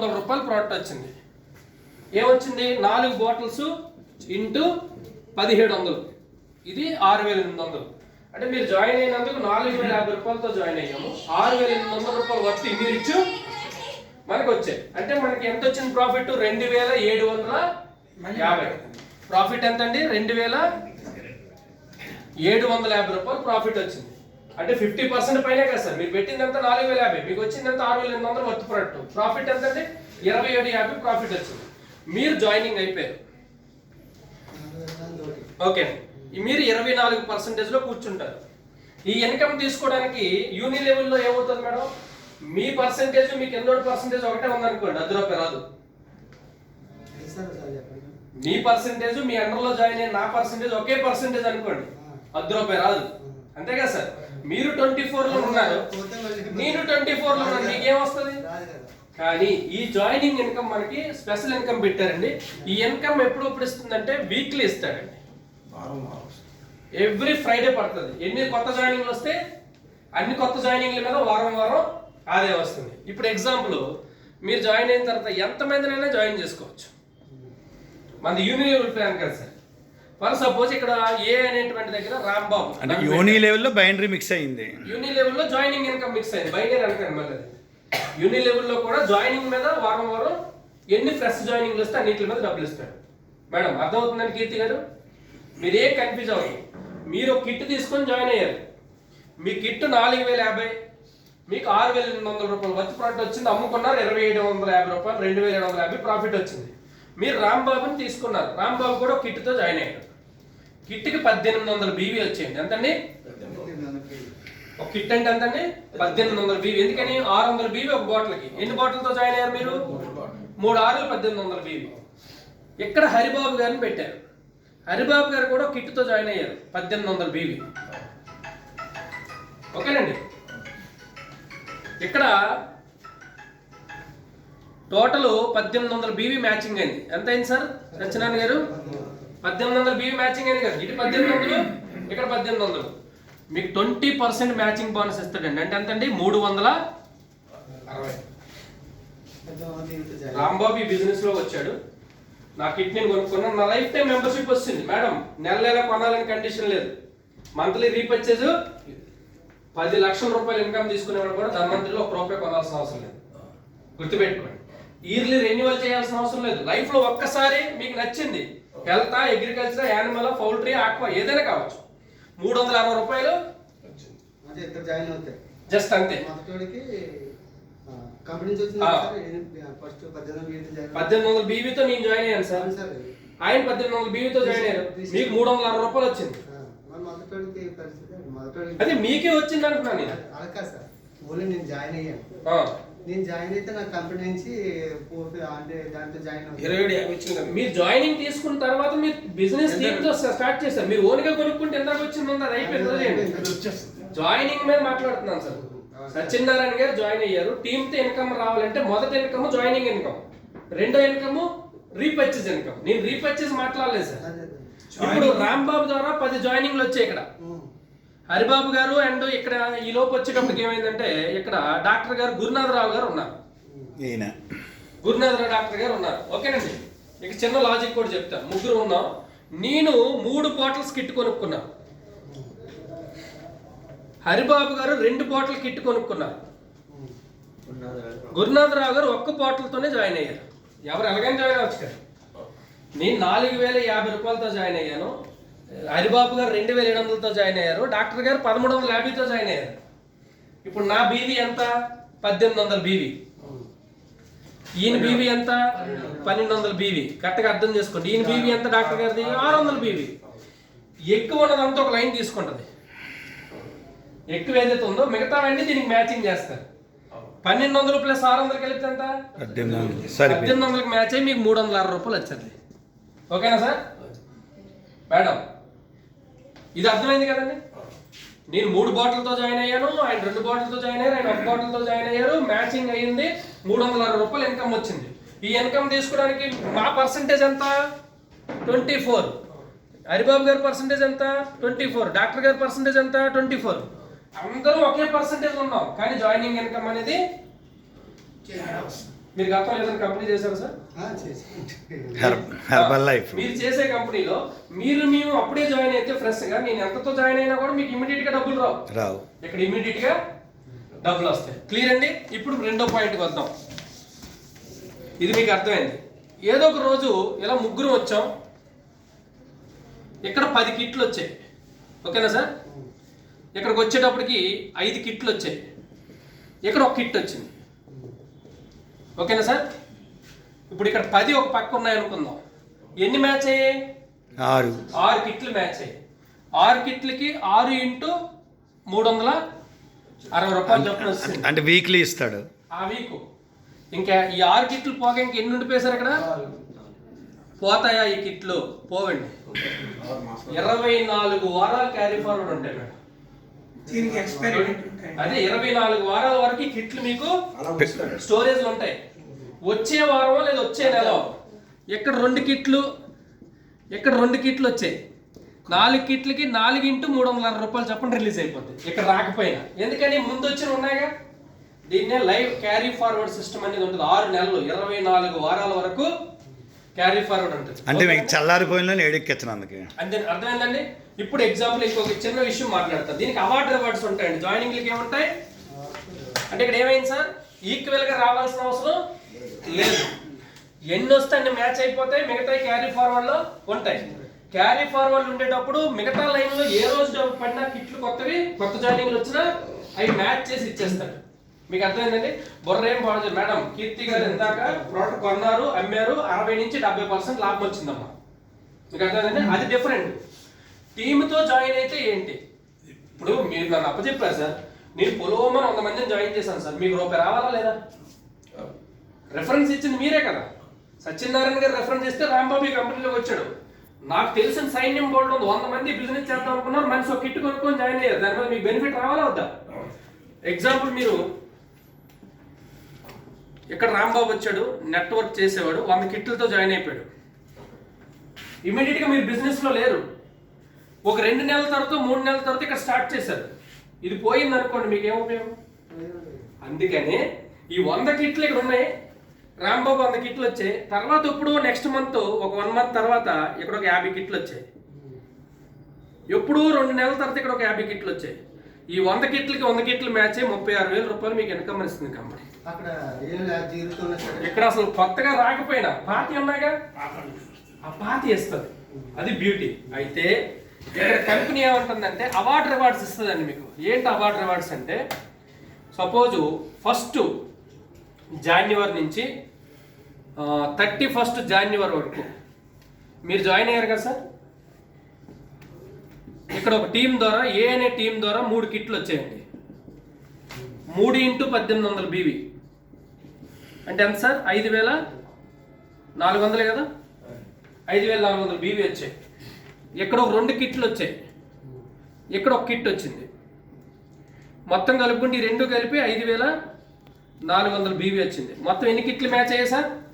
వందల రూపాయలు ప్రోడక్ట్ వచ్చింది. ఏమొచ్చింది? నాలుగు బాటిల్స్ ఇంటూ పదిహేడు వందలు. ఇది ఆరు వేల ఎనిమిది వందలు. అంటే మీరు జాయిన్ అయినందుకు నాలుగు వేల యాభై రూపాయలతో జాయిన్ అయ్యాము. ఆరు వేల ఎనిమిది వందల రూపాయలు వర్తి మీరు ఇచ్చు వచ్చాయి అంటే మనకి ఎంత వచ్చింది ప్రాఫిట్ రెండు వేల ఏడు వందల యాభై. ప్రాఫిట్ ఎంత అండి రెండు వేల ఏడు వందల యాభై రూపాయలు ప్రాఫిట్ వచ్చింది. అంటే ఫిఫ్టీ పర్సెంట్ పైనే కదా సార్. మీరు పెట్టిందంతా నాలుగు వేల యాభై. మీకు వచ్చిందంతా ఆరు వేల ఎనిమిది వందలు వర్త్ ప్రొడక్ట్ ప్రాఫిట్ ఎంత అండి ఇరవై ఏడు యాభై ప్రాఫిట్ వచ్చింది. మీరు జాయినింగ్ అయిపోయారు. ఓకే మీరు ఇరవై నాలుగు పర్సెంటేజ్లో కూర్చుంటారు. ఈ ఇన్కమ్ తీసుకోవడానికి యూని లెవెల్లో ఏమవుతుంది మేడం? మీ పర్సెంటేజ్ మీకు ఎన్నో పర్సెంటేజ్ ఒకటే ఉందనుకోండి. అది రూపాయి రాదు. మీ పర్సెంటేజ్ మీ అండర్లో జాయిన్ అయిన నా పర్సెంటేజ్ ఒకే పర్సెంటేజ్ అనుకోండి. అర్ధ రూపాయి రాదు. అంతే కదా సార్? మీరు ట్వంటీ ఫోర్లో ఉన్నారు. నేను ట్వంటీ ఫోర్లో ఉన్నాను. మీకు ఏమొస్తుంది? కానీ ఈ జాయినింగ్ ఇన్కమ్ మనకి స్పెషల్ ఇన్కమ్ పెట్టారండి. ఈ ఇన్కమ్ ఎప్పుడప్పుడు ఇస్తుందంటే వీక్లీ ఇస్తాడండి ఎవ్రీ ఫ్రైడే పడుతుంది. ఎన్ని కొత్త జాయినింగ్లు వస్తే అన్ని కొత్త జాయినింగ్ల మీద వారం వారం ఆదాయం వస్తుంది. ఇప్పుడు ఎగ్జాంపుల్ మీరు జాయిన్ అయిన తర్వాత ఎంతమందినైనా జాయిన్ చేసుకోవచ్చు. మనది యూనియన్ ప్లాన్ కదా సార్. ఫర్ సపోజ్ ఇక్కడ ఏ అనేటువంటి దగ్గర రాంబాబు. అంటే యోని లెవెల్లో బైనరీ మిక్స్ అయింది. యూని లెవెల్లో జాయినింగ్ ఇన్కమ్ మిక్స్ అయింది. బయట అనుకోండి మళ్ళీ. యూని లెవెల్లో కూడా జాయినింగ్ మీద వారం వారం ఎన్ని ఫ్రెష్ జాయినింగ్లు వస్తే అన్నింటి మీద డబ్బులు ఇస్తాడు మేడం అర్థమవుతుందండి కీర్తి గారు? మీరు ఏం కన్ఫ్యూజ్ అవ్వదు మీరు కిట్ తీసుకొని జాయిన్ అయ్యారు. మీ కిట్ నాలుగు వేల యాభై మీకు ఆరు వేల ఎనిమిది వందల రూపాయలు వర్త్ ప్రాఫిట్ వచ్చింది. అమ్ముకున్నారు ఇరవై ఏడు వందల యాభై రూపాయలు రెండు వేల ఏడు వందల యాభై ప్రాఫిట్ వచ్చింది. మీరు రాంబాబుని తీసుకున్నారు. రాంబాబు కూడా ఒక కిట్తో జాయిన్ అయ్యాడు. కిట్కి పద్దెనిమిది వందల బీవీ వచ్చేయండి. ఎంతండి? ఒక కిట్ అంటే ఎంతండి? పద్దెనిమిది వందల బీవీ ఎందుకని? ఆరు వందల బీవీ ఒక బాటిల్కి. ఎన్ని బాటిల్తో జాయిన్ అయ్యారు మీరు? మూడు ఆరులు పద్దెనిమిది వందల బీవీ ఇక్కడ హరిబాబు గారిని పెట్టారు? హరిబాబు గారు కూడా కిట్తో జాయిన్ అయ్యారు. పద్దెనిమిది వందల బీవీ ఓకేనండి? ఇక్కడ టోటల్ పద్దెనిమిది వందల బీవీ మ్యాచింగ్ అయింది. ఎంత అయింది సార్? సత్యనారాయణ గారు? పద్దెనిమిది వందల బీవీ మ్యాచింగ్ అయింది కదా. ఇటు పద్దెనిమిది వందలు ఇక్కడ పద్దెనిమిది వందలు. మీకు ట్వంటీ పర్సెంట్ మ్యాచింగ్ బోనస్ ఇస్తాడండి. అంటే ఎంత అండి మూడు వందల అరవై. రాంబాబు ఈ బిజినెస్లో వచ్చాడు. నా కిట్ నేను కొనుక్కున్నాను. నా లైఫ్ టైం మెంబర్షిప్ వస్తుంది. మేడం నెల నెల కొనాలని కండిషన్ లేదు. మంత్లీ రీపర్చేజ్ పది లక్షల రూపాయలు ఇన్కమ్ తీసుకునేవాడు కూడా ధన్వంతరిలో ఒక రూపాయి కొనాల్సిన అవసరం లేదు. గుర్తుపెట్టుకోండి. ఇయర్లీ రెన్యువల్ చేయాల్సిన అవసరం లేదు. లైఫ్లో ఒక్కసారి మీకు నచ్చింది. Health agriculture animal poultry aqua ఏదైనా కావచ్చు. మూడు వందల అరవై రూపాయలు జస్ట్ అంతే. పద్దెనిమిది వందల బీవీతో నేను జాయిన్ అయ్యాను సార్. ఆయన పద్దెనిమిది వందల బీవీతో జాయిన్ అయ్యారు. మీకు మూడు వందల అరవై రూపాయలు వచ్చింది. అది మీకే వచ్చింది అంటున్నాను నేను. జాయిన్ అయ్యాను. నేను జాయిన్ అయితే నా కంపెనీ నుంచి అంటే దాంట్లో జాయిన్ ఇరవై ఏడు యాభై వచ్చింది. మీరు జాయినింగ్ తీసుకున్న తర్వాత మీరు బిజినెస్ దీంతో స్టార్ట్ చేస్తారు మీరు ఓన్గా కొనుక్కుంటే ఎంత వచ్చింది? ఉంది అది అయిపోయింది. జాయినింగ్ మీద మాట్లాడుతున్నాను సార్. సత్యనారాయణ గారు జాయిన్ అయ్యారు. టీమ్తో ఇన్కమ్ రావాలంటే మొదటి ఇన్కమ్ జాయినింగ్ ఇన్కమ్ రెండో ఇన్కమ్ రీపర్చేజ్ ఇన్కమ్ నేను రీపర్చేజ్ మాట్లాడలేదు సార్. ఇప్పుడు రాంబాబు ద్వారా పది జాయినింగ్లు వచ్చాయి ఇక్కడ. హరిబాబు గారు అండ్ ఇక్కడ ఈ లోపు వచ్చేటప్పటికి ఏమైందంటే ఇక్కడ డాక్టర్ గారు గురునాథరావు గారు ఉన్నారు. ఈయన. గురునాథరావు డాక్టర్ గారు ఉన్నారు. ఓకేనండి. ఇక చిన్న లాజిక్ కూడా చెప్తాను ముగ్గురు ఉన్నాం. నేను మూడు బాటిల్స్ కిట్ కొనుక్కున్నాను హరిబాబు గారు రెండు బాటిల్ కిట్ కొనుక్కున్నారు. గురునాథరావు గారు ఒక్క బాటిల్తోనే జాయిన్ అయ్యారు. ఎవరు ఎలాగైనా జాయిన్ అవ్వచ్చు కదా. నేను నాలుగు వేల యాభై రూపాయలతో జాయిన్ అయ్యాను. హరిబాబు గారు రెండు వేల ఏడు వందలతో జాయిన్ అయ్యారు. డాక్టర్ గారు పదమూడు వందల యాభైతో జాయిన్ అయ్యారు. ఇప్పుడు నా బీవీ ఎంత? పద్దెనిమిది వందల బీవీ. ఈయన బీవీ ఎంత? పన్నెండు వందల బీవీ. కరెక్ట్గా అర్థం చేసుకోండి. ఈయన బీవీ ఎంత డాక్టర్ గారిది? ఆరు వందల బీవీ. ఎక్కువ ఉన్నదంతా ఒక లైన్ తీసుకుంటది. ఎక్కువ ఏదైతే ఉందో మిగతావన్నీ దీనికి మ్యాచింగ్ చేస్తారు. పన్నెండు వందలు ప్లస్ ఆరు వందలు కలిపితే ఎంత? పద్దెనిమిది వందలు. సరిపోయింది. పద్దెనిమిది వందలకి మ్యాచ్ అయ్యి మీకు మూడు వందల అరవై రూపాయలు వచ్చింది. ఓకేనా సార్? మేడం ఇది అర్థమైంది కదండి? నేను మూడు బాటిల్తో జాయిన్ అయ్యాను ఆయన రెండు బాటిల్తో జాయిన్ అయ్యారు ఆయన ఒక బాటిల్తో జాయిన్ అయ్యారు మ్యాచింగ్ అయ్యింది మూడు వందల అరవై రూపాయలు ఇన్కమ్ వచ్చింది. ఈ ఇన్కమ్ తీసుకోవడానికి మా పర్సంటేజ్ ఎంత? ట్వంటీ ఫోర్ హరిబాబు గారి పర్సంటేజ్ ఎంత? ట్వంటీ ఫోర్ డాక్టర్ గారి పర్సంటేజ్ ఎంత? ట్వంటీ ఫోర్ అందరూ ఒకే పర్సంటేజ్ ఉన్నాం కానీ జాయినింగ్ ఇన్కమ్ అనేది మీరు గతంలో ఏదైనా కంపెనీ చేశారా సార్? ఆ, చేసుకుంటే హెర్ హెర్బల్ లైఫ్. మీరు చేసే కంపెనీలో మీరు మేము అప్పుడే జాయిన్ అయితే ఫ్రెష్గా నేను ఎంతతో జాయిన్ అయినా కూడా మీకు ఇమీడియట్గా డబ్బులు రావు. రావు. ఇక్కడ ఇమీడియట్గా డబ్బులు వస్తాయి. క్లియర్ అండి? ఇప్పుడు రెండో పాయింట్కి వద్దాం. ఇది మీకు అర్థమైంది. ఏదో ఒక రోజు ఇలా ముగ్గురు వచ్చాం. ఇక్కడ పది కిట్లు వచ్చాయి. ఓకేనా సార్? ఇక్కడికి వచ్చేటప్పటికి ఐదు కిట్లు వచ్చాయి. ఇక్కడ ఒక కిట్ వచ్చింది. ఓకేనా సార్? ఇప్పుడు ఇక్కడ పది ఒక పక్క ఉన్నాయి అనుకుందాం ఎన్ని మ్యాచ్ అయ్యాయి? ఆరు. ఆరు కిట్లు మ్యాచ్ అయ్యాయి. ఆరు కిట్లకి ఆరు ఇంటూ మూడు వందల అరవై రూపాయలు చొప్పున వస్తుంది. అంటే వీక్లీ ఇస్తాడు. ఆ వీక్ ఇంకా ఈ ఆరు కిట్లు పోగా ఇంకా ఎన్ని ఉండిపోయారు అక్కడ? పోతాయా ఈ కిట్లు? పోవండి. ఇరవై నాలుగు వారాలు క్యారీ ఫార్వర్డ్ ఉంటాయి మేడం. దీనికి ఎక్స్పైరీ అదే ఇరవై నాలుగు వారాల వరకు కిట్లు మీకు స్టోరేజ్ ఉంటాయి. వచ్చే వారం లేదా వచ్చే నెల? ఇక్కడ రెండు కిట్లు ఇక్కడ రెండు కిట్లు వచ్చాయి? నాలుగు కిట్లకి నాలుగు ఇంటూ మూడు వందల రూపాయలు చెప్పండి రిలీజ్ అయిపోతుంది ఇక్కడ రాకపోయినా. ఎందుకని ముందు వచ్చిన ఉన్నాయిగా? దీన్నే లైవ్ క్యారీ ఫార్వర్డ్ సిస్టమ్ అనేది ఉంటుంది. ఆరు నెలలు ఇరవై నాలుగు వారాల వరకు క్యారీ ఫార్వర్డ్ ఉంటుంది అంటే మీకు చల్లారిపోయిన ఏడెక్కించను అందుకే. అంతే అర్థమైందండి? ఇప్పుడు ఎగ్జాంపుల్ ఇంకొక చిన్న విషయం మాట్లాడతా దీనికి అవార్డు రివార్డ్స్ ఉంటాయండి. జాయినింగ్లకి ఏముంటాయి? అంటే ఇక్కడ ఏమైంది సార్? ఈక్వల్గా రావాల్సిన అవసరం లేదు. ఎన్ని వస్తే అన్ని మ్యాచ్ అయిపోతాయి మిగతా క్యారీ ఫార్వర్డ్లో ఉంటాయి. క్యారీ ఫార్వర్డ్ ఉండేటప్పుడు మిగతా లైన్లో ఏ రోజు పడినా కిట్లు కొత్తవి కొత్త జాయినింగ్లు వచ్చినా అవి మ్యాచ్ చేసి ఇచ్చేస్తారు. మీకు అర్థమైందండి? బుర్ర ఏం పాడదు మేడం కీర్తి గారు ఇందాక ప్రోడక్ట్ కొన్నారు అమ్మారు అరవై నుంచి డెబ్బై పర్సెంట్ లాభం వచ్చిందమ్మా. మీకు అర్థమైందండి? అది డిఫరెంట్ టీమ్తో జాయిన్ అయితే ఏంటి? ఇప్పుడు మీరు నన్ను అప్పచెప్పారు సార్. నేను పొలోమని వంద మందిని జాయిన్ చేశాను సార్. మీకు రూపాయి రావాలా లేదా? రెఫరెన్స్ ఇచ్చింది మీరే కదా. సత్యనారాయణ గారు రెఫరెన్స్ ఇస్తే రాంబాబు కంపెనీలోకి వచ్చాడు. నాకు తెలిసిన సైన్యం బోర్డు ఉంది. వంద మంది బిజినెస్ చేద్దాం అనుకున్నారు. మనిషి ఒక కిట్ కొనుక్కొని జాయిన్ అయ్యారు. దాని మీద మీకు బెనిఫిట్ రావాలా వద్దా? ఎగ్జాంపుల్ మీరు ఇక్కడ రాంబాబు వచ్చాడు నెట్వర్క్ చేసేవాడు వంద కిట్లతో జాయిన్ అయిపోయాడు. ఇమీడియట్గా మీరు బిజినెస్లో లేరు. ఒక రెండు నెలల తర్వాత మూడు నెలల తర్వాత ఇక్కడ స్టార్ట్ చేశారు. ఇది పోయింది అనుకోండి మీకు ఏం ఉపయోగం? అందుకని ఈ వంద కిట్లు ఇక్కడ ఉన్నాయి. రాంబాబు వంద కిట్లు వచ్చాయి. తర్వాత ఇప్పుడు నెక్స్ట్ మంత్ ఒక వన్ మంత్ తర్వాత ఇక్కడ ఒక యాభై కిట్లు వచ్చాయి. ఎప్పుడూ రెండు నెలల తర్వాత ఇక్కడ ఒక యాభై కిట్లు వచ్చాయి. ఈ వంద కిట్లకి వంద కిట్లు మ్యాచ్ అయ్యి ముప్పై ఆరు వేల రూపాయలు మీకు ఇన్కమ్ ఇస్తుంది కంపెనీ. అక్కడ ఇక్కడ అసలు కొత్తగా రాకపోయినా పాతి ఉన్నాగా ఆ పాతి ఇస్తుంది. అది బ్యూటీ అయితే ఇక్కడ కంపెనీ ఏమంటుందంటే అవార్డ్ రివార్డ్స్ ఇస్తుందండి మీకు. ఏంటి అవార్డ్ రివార్డ్స్ అంటే సపోజు ఫస్ట్ జాన్యువరి నుంచి థర్టీ ఫస్ట్ జాన్యువరి వరకు మీరు జాయిన్ అయ్యారు కదా సార్? ఇక్కడ ఒక టీం ద్వారా ఏ అనే టీం ద్వారా మూడు కిట్లు వచ్చాయండి. మూడు ఇంటూ పద్దెనిమిది వందల బీవీ. అంటే ఎంత సార్? ఐదు వేల నాలుగు వందలే కదా? ఐదు వేల నాలుగు వందలు బీవీ వచ్చాయి. ఇక్కడ ఒక రెండు కిట్లు వచ్చాయి. ఇక్కడ ఒక కిట్ వచ్చింది. మొత్తం కలుపుకుంటే ఈ రెండు కలిపి ఐదు వేల నాలుగు వందల బీవీ వచ్చింది. మొత్తం ఎన్ని కిట్లు మ్యాచ్ అయ్యాయి సార్?